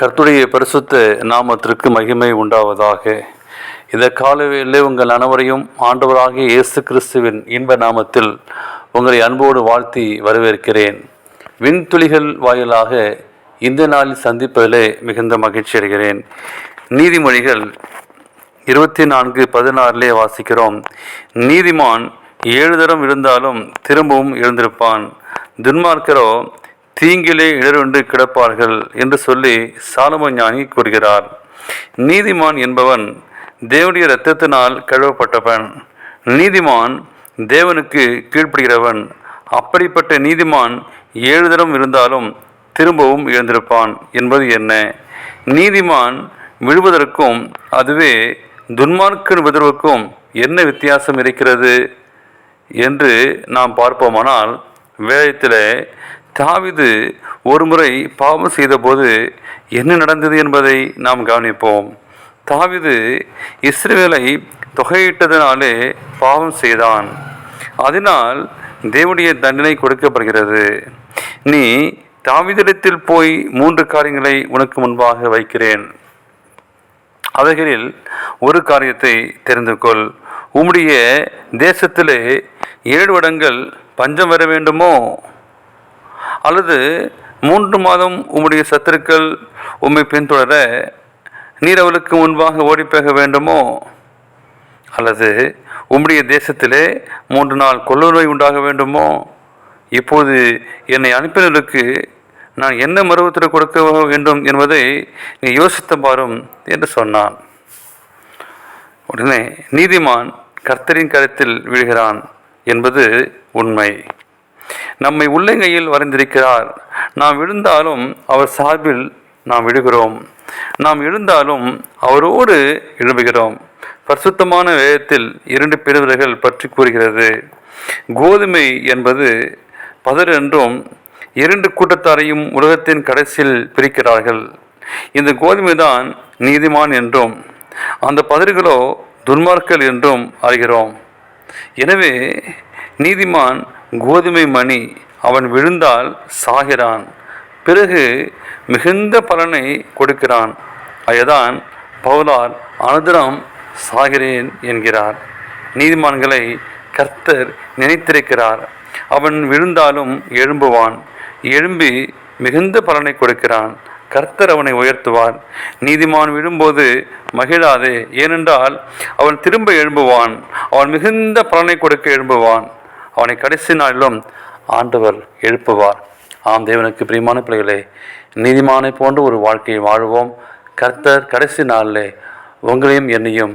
கர்த்துடைய பரிசுத்த நாமத்திற்கு மகிமை உண்டாவதாக. இந்த காலவேளை உங்கள் அனைவரையும் ஆண்டவராகிய இயேசு கிறிஸ்துவின் இன்ப நாமத்தில் உங்களை அன்போடு வாழ்த்தி வரவேற்கிறேன். விண்துளிகள் வாயிலாக இந்த நாளில் சந்திப்பதிலே மிகுந்த மகிழ்ச்சி அடைகிறேன். நீதிமொழிகள் இருபத்தி நான்கு பதினாறிலே வாசிக்கிறோம். நீதிமான் ஏழு தரம் இருந்தாலும் திரும்பவும் எழுந்திருப்பான். துன்மார்க்கரோ தீங்கிலே இடருண்டு கிடப்பார்கள் என்று சொல்லி சாலம ஞானி கூறுகிறார். நீதிமான் என்பவன் தேவனுடைய இரத்தத்தினால் கழுவப்பட்டவன். நீதிமான் தேவனுக்கு கீழ்ப்படுகிறவன். அப்படிப்பட்ட நீதிமான் ஏழு தரம் இருந்தாலும் திரும்பவும் எழுந்திருப்பான் என்பது என்ன? நீதிமான் விழுவதற்கும் அதுவே துன்மார்க்கன் விதர்வுக்கும் என்ன வித்தியாசம் இருக்கிறது? என்று நாம் பார்ப்போமானால் வேதத்தில் தாவிது ஒருமுறை பாவம் செய்தபோது என்ன நடந்தது என்பதை நாம் கவனிப்போம். தாவிது இஸ்ரேலை தொகையிட்டதினாலே பாவம் செய்தான். அதனால் தேவனுடைய தண்டனை கொடுக்கப்படுகிறது. நீ தாவிதிடத்தில் போய் மூன்று காரியங்களை உனக்கு முன்பாக வைக்கிறேன். அவைகளில் ஒரு காரியத்தை தெரிந்து கொள் உம்முடைய தேசத்திலே ஏழு இடங்கள் பஞ்சம் வர வேண்டுமோ? அல்லது மூன்று மாதம் உம்முடைய சத்துருக்கள் உம்மை பின்தொடர நீர் அவளுக்கு முன்பாக ஓடிப்போக வேண்டுமோ? அல்லது உம்முடைய தேசத்திலே மூன்று நாள் கொள்ளுநோய் உண்டாக வேண்டுமோ? இப்போது என்னை அனுப்பினருக்கு நான் என்ன மருவத்தில் கொடுக்க வேண்டும் என்பதை நீ யோசித்து பாரும் என்று சொன்னான். உடனே நீதிமான் கர்த்தரின் கருத்தில் விழுகிறான் என்பது உண்மை. நம்மை உள்ளங்கையில் வரைந்திருக்கிறார். நாம் விழுந்தாலும் அவர் சார்பில் நாம் விழுகிறோம். நாம் எழுந்தாலும் அவரோடு எழும்புகிறோம். பரிசுத்தமான வேதத்தில் இரண்டு பிரிவுகள் பற்றி கூறுகிறது. கோதுமை என்பது பதர் என்றும் இரண்டு கூட்டத்தாரையும் உலகத்தின் கடைசியில் பிரிக்கிறார்கள். இந்த கோதுமை தான் நீதிமான் என்றும் அந்த பதர்களோ துன்மார்கள் என்றும் அறிகிறோம். எனவே நீதிமான் கோதுமை மணி அவன் விழுந்தால் சாகிறான். பிறகு மிகுந்த பலனை கொடுக்கிறான். அதுதான் பவுலார் அனுதினம் சாகிறேன் என்கிறார். நீதிமான்களை கர்த்தர் நினைத்திருக்கிறார். அவன் விழுந்தாலும் எழும்புவான். எழும்பி மிகுந்த பலனை கொடுக்கிறான். கர்த்தர் அவனை உயர்த்துவார். நீதிமான் விழும்போது மகிழாதே. ஏனென்றால் அவன் திரும்ப எழும்புவான். அவன் மிகுந்த பலனை கொடுக்க எழும்புவான். அவனை கடைசி நாளிலும் ஆண்டவர் எழுப்புவார். ஆம் தேவனுக்கு பிரியமான பிள்ளைகளே நீதிமானை போன்ற ஒரு வாழ்க்கையை வாழ்வோம். கர்த்தர் கடைசி நாளிலே உங்களையும் என்னையும்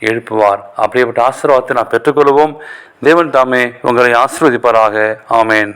எழுப்புவார். அப்படியேப்பட்ட ஆசீர்வாதத்தை நான் பெற்றுக்கொள்வோம். தேவன் தாமே உங்களை ஆசீர்வதிப்பாராக. ஆமேன்.